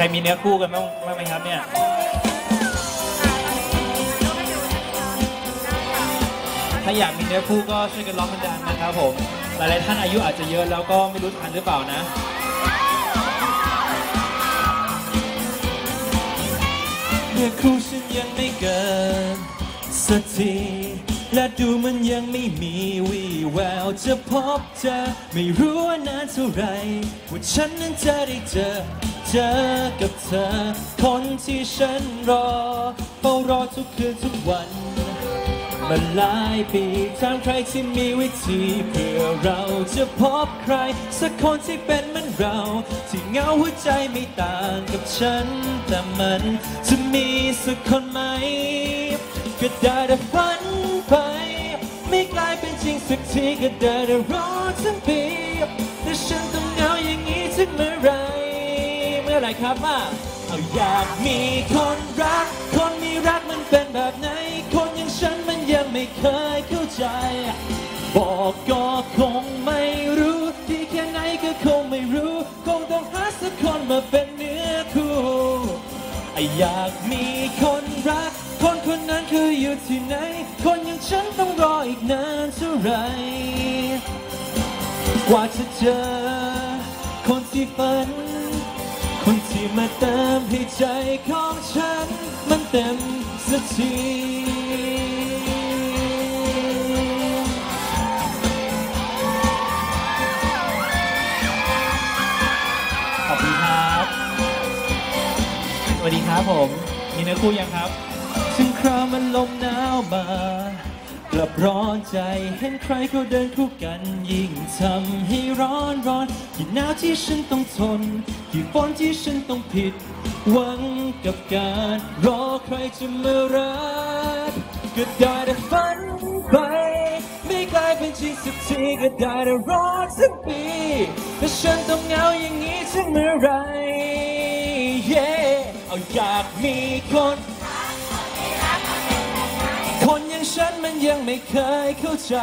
รมีเนื้อคู่กันบ้างบ้างไหมครับเนี่ยถ้าอยากมีเนื้อคู่ก็ช่วยกันร้องดังนะครับผมหลายๆท่านอายุอาจจะเยอะแล้วก็ไม่รู้ทันหรือเปล่านะเนื้อคู่ฉันยังไม่เกิดสักทีและดูมันยังไม่มีวี่แววจะพบเจอไม่รู้ว่านานเท่าไหรว่าฉันนั้นจะได้เจอ เจอกับเธอ คนที่ฉันรอเฝ้ารอทุกคืนทุกวันมาหลายปีถามใครที่มีวิธีเพื่อเราจะพบใคร สักคนที่เป็นเหมือนเรา ที่เหงาหัวใจไม่ต่างกับฉัน แต่มันจะมีสักคนไหม ก็ได้แต่ฝันไป ไม่กลายเป็นจริงสักทีก็ได้แต่รอทั้งปีแต่ฉัน อไหรครับว่าเอาอยากมีคนรัก คนมีรักมันเป็นแบบไหน คนอย่างฉันมันยังไม่เคยเข้าใจ บอกก็คงไม่รู้ที่แค่ไหนก็คงไม่รู้ คงต้องหาสักคนมาเป็นเนื้อคู่อยากมีคนรัก คนคนนั้นคืออยู่ที่ไหน คนอย่างฉันต้องรออีกนานเท่าไหรกว่าจะเจอคนที่ฝัน คนที่มาเติมให้ใจของฉัน มันเต็มสักทีขอบคุณครับ สวัสดีครับผม มีเนื้อคู่ยังครับ ถึงคราวมันลมหนาวมาก ลับร้อนใจเห็นใครเขาเดินคู่กันยิ่งทำให้ร้อนร้อนกี่หนาวที่ฉันต้องทนกี่ฝนที่ฉันต้องผิด หวังกับการรอใครจะมารักก็ได้แต่ฝันไป ไม่กลายเป็นจริงสักทีก็ได้แต่รอสักปีแต่ฉันต้องเหงาอย่างนี้ถึงเมื่อไร yeah เอาอยากมีคน ฉันมันยังไม่เคยเข้าใจ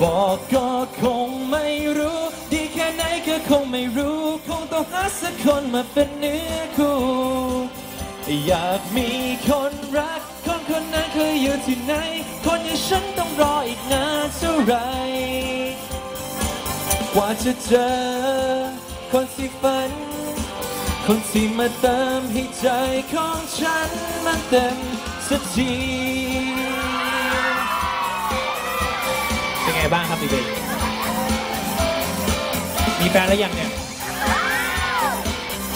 บอกก็คงไม่รู้ ดีแค่ไหนก็คงไม่รู้ คงต้องหาสักคนมาเป็นเนื้อคู่อยากมีคนรัก คนคนนั้นเคยอยู่ที่ไหน คนอย่างฉันต้องรออีกนานเท่าไหรกว่าจะเจอ คนที่ฝัน คนที่มาเติมให้ใจของฉันมันเต็มสักที บ้างครับพี่เบนมีแฟนแล้วยังเนี่ย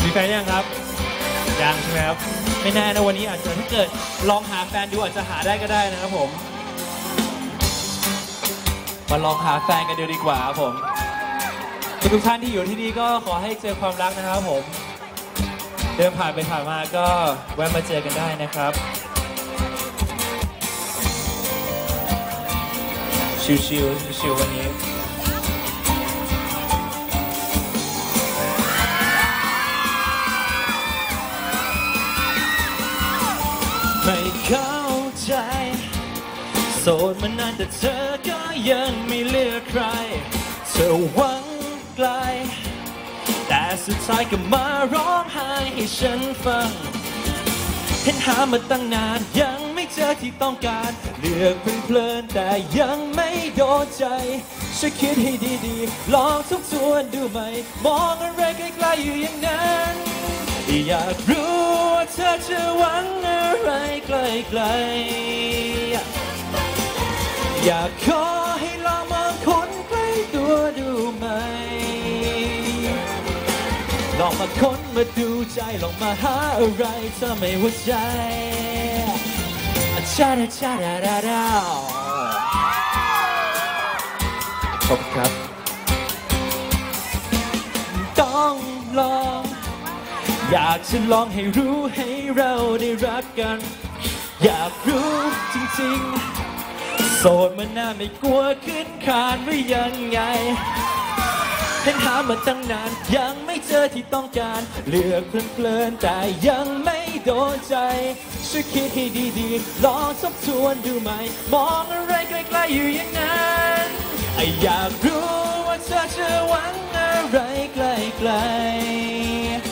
มีแฟนยังครับ ยังใช่ไหมครับ ไม่แน่นะวันนี้อาจจะถ้าเกิดลองหาแฟนดูอาจจะหาได้ก็ได้นะครับผม มาลองหาแฟนกันดูดีกว่าครับผมทุกท่านที่อยู่ที่นี่ก็ขอให้เจอความรักนะครับผม เดินผ่านไปผ่านมาก็แวะมาเจอกันได้นะครับ ชิวๆชิวๆวันนี้ไม่เข้าใจ โสดมานานแต่เธอก็ยังไม่เลือกใคร เธอหวังไกล แต่สุดท้ายก็มาร้องไห้ให้ฉันฟัง เห็นหามาตั้งนานยัง เจอที่ต้องการเลือกเพลินแต่ยังไม่โดนใจช่วยคิดให้ดีๆ ลองทบทวนดูไหม มองอะไรไกลๆอยู่อย่างนั้น อยากรู้ว่าเธอจะหวังอะไรไกลๆ อยากขอให้ลองมองคนใกล้ตัวดูไหม ลองมาค้นมาดูใจ ลองมาหาอะไรทำให้หัวใจ ชาดาชาดาดาดาขอบคุณครับ ต้องลอง อยากจะลองให้รู้ให้เราได้รักกัน อยากรู้จริงๆ โสดมันน่าไม่กลัวขึ้นคานหรือยังไง เห็นหามาตั้งนาน ยังไม่เจอที่ต้องการ เลือกเพลินๆแต่ยังไม่โดนใจ ช่วยคิดให้ดีๆ ลองทบทวนดูใหม่ มองอะไรไกลๆอยู่อย่างนั้นออยากรู้ว่าเธอจะหวังอะไรไกลๆ